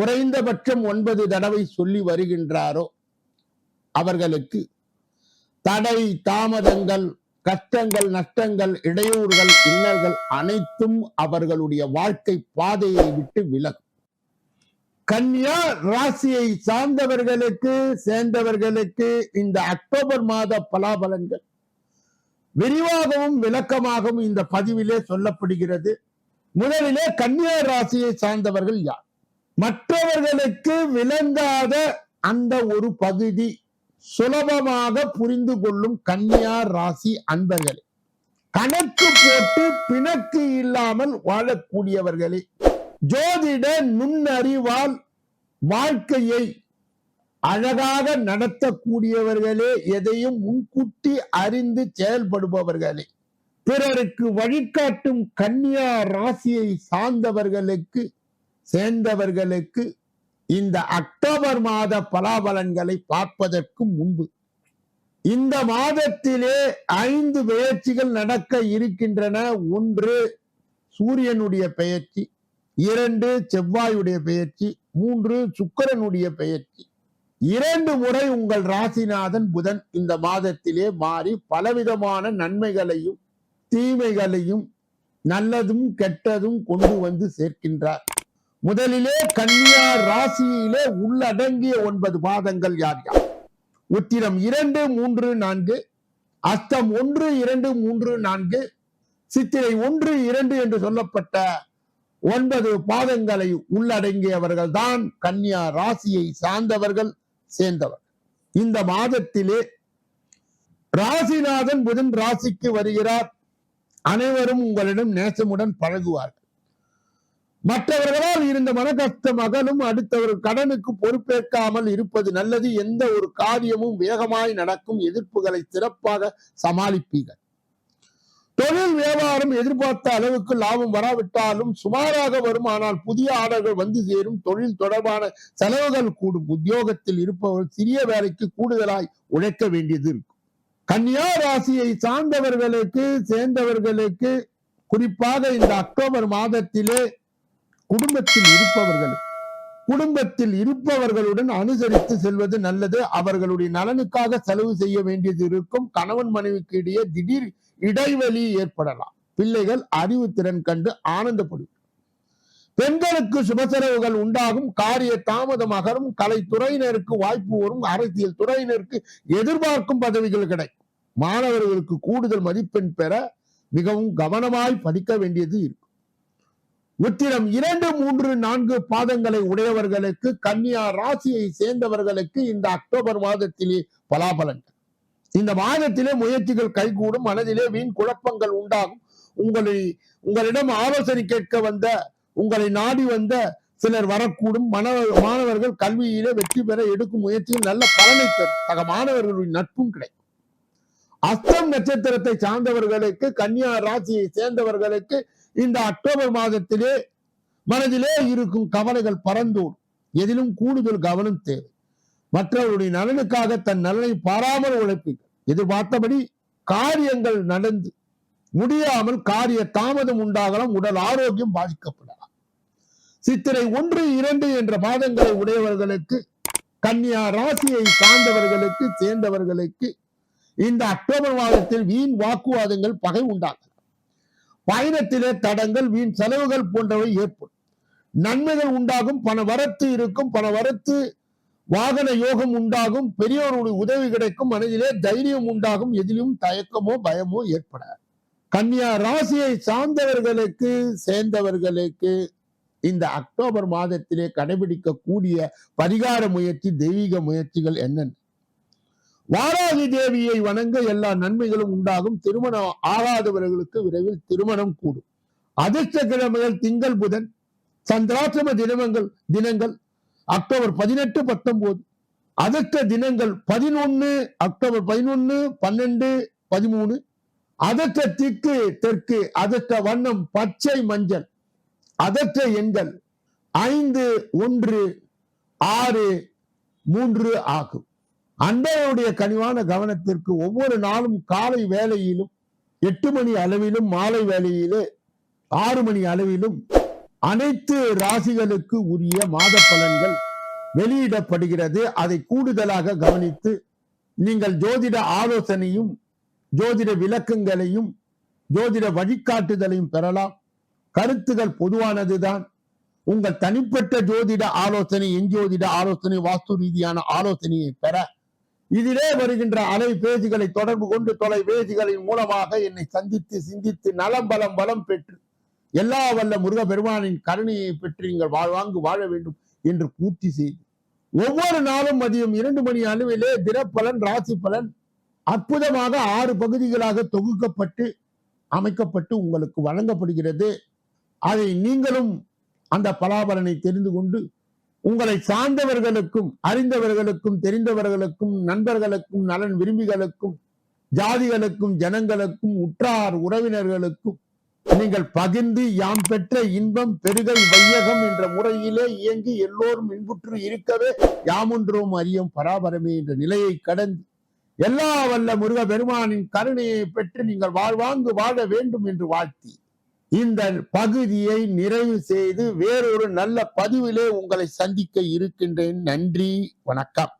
குறைந்தபட்சம் ஒன்பது தடவை சொல்லி வருகின்றாரோ அவர்களுக்கு தடை தாமதங்கள் கஷ்டங்கள் நஷ்டங்கள் இடையூறுகள் இன்னல்கள் அனைத்தும் அவர்களுடைய வாழ்க்கை பாதையை விட்டு விலகும். கன்யா ராசியை சார்ந்தவர்களுக்கு சேர்ந்தவர்களுக்கு இந்த அக்டோபர் மாத பலாபலன்கள் விரிவாகவும் விளக்கமாகவும் இந்த பதிவிலே சொல்லப்படுகிறது. முதலிலே கன்னியா ராசியை சார்ந்தவர்கள் யார்? மற்றவர்களுக்கு விளங்காத அந்த ஒரு பகுதி சுலபமாக புரிந்து கொள்ளும் கன்னியார் ராசி அன்பர்களே. கணக்கு போட்டு பிணக்கு இல்லாமல் வாழக்கூடியவர்களே. ஜோதிட நுண்ணறிவால் வாழ்க்கையை அழகாக நடத்தக்கூடியவர்களே எதையும் முன்கூட்டி அறிந்து செயல்படுபவர்களே. பிறருக்கு வழிகாட்டும் கன்னியா ராசியை சார்ந்தவர்களுக்கு சேர்ந்தவர்களுக்கு இந்த அக்டோபர் மாத பலாபலன்களை பார்ப்பதற்கு முன்பு இந்த மாதத்திலே ஐந்து பெயர்ச்சிகள் நடக்க இருக்கின்றன. ஒன்று சூரியனுடைய பெயர்ச்சி இரண்டு செவ்வாயுடைய பெயர்ச்சி மூன்று சுக்கிரனுடைய பெயர்ச்சி இரண்டு முறை உங்கள் ராசிநாதன் புதன் இந்த மாதத்திலே மாறி பலவிதமான நன்மைகளையும் தீமைகளையும் நல்லதும் கெட்டதும் கொண்டு வந்து சேர்க்கின்றார். முதலிலே கன்னியா ராசியிலே உள்ளடங்கிய ஒன்பது பாதங்கள் யார் யார்? உத்திரம் இரண்டு மூன்று நான்கு அஸ்தம் ஒன்று இரண்டு மூன்று நான்கு சித்திரை ஒன்று இரண்டு என்று சொல்லப்பட்ட ஒன்பது பாதங்களை உள்ளடங்கியவர்கள் தான் கன்னியா ராசியை சார்ந்தவர்கள் சேர்ந்தவர் இந்த மாதத்திலே ராசிநாதன் புதன் ராசிக்கு வருகிறார். அனைவரும் உங்களிடம் நேசமுடன் பழகுவார்கள். மற்றவர்களால் இருந்த மனக்கஷ்டம் அகலும் அடுத்தவர் கடனுக்கு பொறுப்பேற்காமல் இருப்பது நல்லது. எந்த ஒரு காரியமும் வேகமாய் நடக்கும் எதிர்ப்புகளை சிறப்பாக சமாளிப்பீர்கள். தொழில் வியாபாரம் எதிர்பார்த்த அளவுக்கு லாபம் வராவிட்டாலும் சுமாராக வரும். ஆனால் புதிய ஆர்டர்கள் வந்து சேரும். தொழில் தொடர்பான செலவுகள் கூடும். உத்தியோகத்தில் இருப்பவர்கள் சிறிய வேலைக்கு கூடுதலாய் உழைக்க வேண்டியது இருக்கும். கன்னியா ராசியை சார்ந்தவர்களுக்கு சேர்ந்தவர்களுக்கு குறிப்பாக இந்த அக்டோபர் மாதத்திலே குடும்பத்தில் இருப்பவர்கள் குடும்பத்தில் இருப்பவர்களுடன் அனுசரித்து செல்வது நல்லது. அவர்களுடைய நலனுக்காக செலவு செய்ய வேண்டியது இருக்கும். கணவன் மனைவிக்கு இடையே திடீர் இடைவெளி ஏற்படலாம். பிள்ளைகள் அறிவு திறன் கண்டு ஆனந்தப்படும். பெண்களுக்கு சுப செலவுகள் உண்டாகும். காரிய தாமதம் அகரும். கலைத்துறையினருக்கு வாய்ப்பு வரும். அரசியல் துறையினருக்கு எதிர்பார்க்கும் பதவிகள் கிடைக்கும். மாணவர்களுக்கு கூடுதல் மதிப்பெண் பெற மிகவும் கவனமாய் படிக்க வேண்டியது இருக்கும். உத்திரம் இரண்டு மூன்று நான்கு பாதங்களை உடையவர்களுக்கு கன்னியா ராசியை சேர்ந்தவர்களுக்கு இந்த அக்டோபர் மாதத்திலே பலாபலன் இந்த மாதத்திலே முயற்சிகள் கைகூடும் மனதிலே வீண் குழப்பங்கள் உண்டாகும். உங்களை உங்களிடம் ஆலோசனை கேட்க வந்த உங்களை நாடி வந்த சிலர் வரக்கூடும். மாணவர் மாணவர்கள் கல்வியிலே வெற்றி பெற எடுக்கும் முயற்சியில் நல்ல பலனை தரும். தக மாணவர்களுடைய நட்பும் கிடைக்கும். அஸ்தம் நட்சத்திரத்தை சார்ந்தவர்களுக்கு கன்னியா ராசியை சேர்ந்தவர்களுக்கு இந்த அக்டோபர் மாதத்திலே மனதிலே இருக்கும் கவலைகள் பறந்தோடும். எதிலும் கூடுதல் கவனம் தேவை. மற்றவருடைய நலனுக்காக தன் நலனை பாராமல் உழைப்பீர்கள். எதிர்பார்த்தபடி காரியங்கள் நடந்து முடியாமல் காரிய தாமதம் உண்டாகலாம். உடல் ஆரோக்கியம் பாதிக்கப்படலாம். சித்திரை ஒன்று இரண்டு என்ற மாதங்களை உடையவர்களுக்கு கன்னியா ராசியை சார்ந்தவர்களுக்கு சேர்ந்தவர்களுக்கு இந்த அக்டோபர் மாதத்தில் வீண் வாக்குவாதங்கள் பகை உண்டாகும். பயணத்திலே தடங்கள் வீண் செலவுகள் போன்றவை ஏற்படும். நன்மைகள் உண்டாகும் பண வரத்து இருக்கும் பண வரத்து வாகன யோகம் உண்டாகும் பெரியோருடைய உதவி கிடைக்கும் மனதிலே தைரியம் உண்டாகும் எதிலும் தயக்கமோ பயமோ ஏற்பட கன்னியா ராசியை சார்ந்தவர்களுக்கு சேர்ந்தவர்களுக்கு இந்த அக்டோபர் மாதத்திலே கடைபிடிக்கக்கூடிய பரிகார முயற்சி தெய்வீக முயற்சிகள் என்னென்ன? வாராகி தேவியை வணங்க எல்லா நன்மைகளும் உண்டாகும். திருமணம் ஆகாதவர்களுக்கு விரைவில் திருமணம் கூடும். அதிர்ஷ்ட கிழமைகள் திங்கள் புதன். சந்திராசிரம தினங்கள் தினங்கள் அக்டோபர் பதினெட்டு பத்தொன்பது அதிர்ஷ்ட தினங்கள் பதினொன்னு அக்டோபர் பதினொன்னு பன்னெண்டு பதிமூணு. அதற்ற திக்கு தெற்கு. அதற்ற வண்ணம் பச்சை மஞ்சள். அதற்ற எண்கள் ஐந்து ஒன்று ஆறு மூன்று ஆகும். அன்பருடைய கனிவான கவனத்திற்கு ஒவ்வொரு நாளும் காலை வேலையிலும் எட்டு மணி அளவிலும் மாலை வேலையிலே ஆறு மணி அளவிலும் அனைத்து ராசிகளுக்கு உரிய மாத பலன்கள் வெளியிடப்படுகிறது. அதை கூடுதலாக கவனித்து நீங்கள் ஜோதிட ஆலோசனையும் ஜோதிட விளக்கங்களையும் ஜோதிட வழிகாட்டுதலையும் பெறலாம். கருத்துகள் பொதுவானதுதான். உங்கள் தனிப்பட்ட ஜோதிட ஆலோசனை எஞ்சோதிட ஆலோசனை வாஸ்து ரீதியான ஆலோசனையை பெற இதிலே வருகின்ற அலை அலைபேசிகளை தொடர்பு கொண்டு தொலைபேசிகளின் மூலமாக என்னை சந்தித்து சிந்தித்து நலம் பலம் பலம் பெற்று எல்லா வல்ல முருக பெருமானின் கருணையை பெற்று நீங்கள் வாழ்வாங்கு வாழ வேண்டும் என்று பூர்த்தி செய்து ஒவ்வொரு நாளும் மதியம் இரண்டு மணி அளவிலே தினப்பலன் ராசி பலன் அற்புதமாக ஆறு பகுதிகளாக தொகுக்கப்பட்டு அமைக்கப்பட்டு உங்களுக்கு வழங்கப்படுகிறது. அதை நீங்களும் அந்த பலாபலனை தெரிந்து கொண்டு உங்களை சார்ந்தவர்களுக்கும் அறிந்தவர்களுக்கும் தெரிந்தவர்களுக்கும் நண்பர்களுக்கும் நலன் விரும்பிகளுக்கும் ஜாதிகளுக்கும் ஜனங்களுக்கும் உற்றார் உறவினர்களுக்கும் நீங்கள் பகிர்ந்து யாம் பெற்ற இன்பம் பெருகல் வையகம் என்ற முறையிலே இயங்கி எல்லோரும் இன்புற்று இருக்கவே யாமொன்றோம் அறியும் பராபரமே என்ற நிலையை கடந்து எல்லா வல்ல முருக பெருமானின் கருணையை பெற்று நீங்கள் வாழ்வாங்கு வாழ வேண்டும் என்று வாழ்த்தி. இந்த பகுதியை நிறைவு செய்து வேறொரு நல்ல பதிவிலே உங்களை சந்திக்க இருக்கின்றேன். நன்றி வணக்கம்.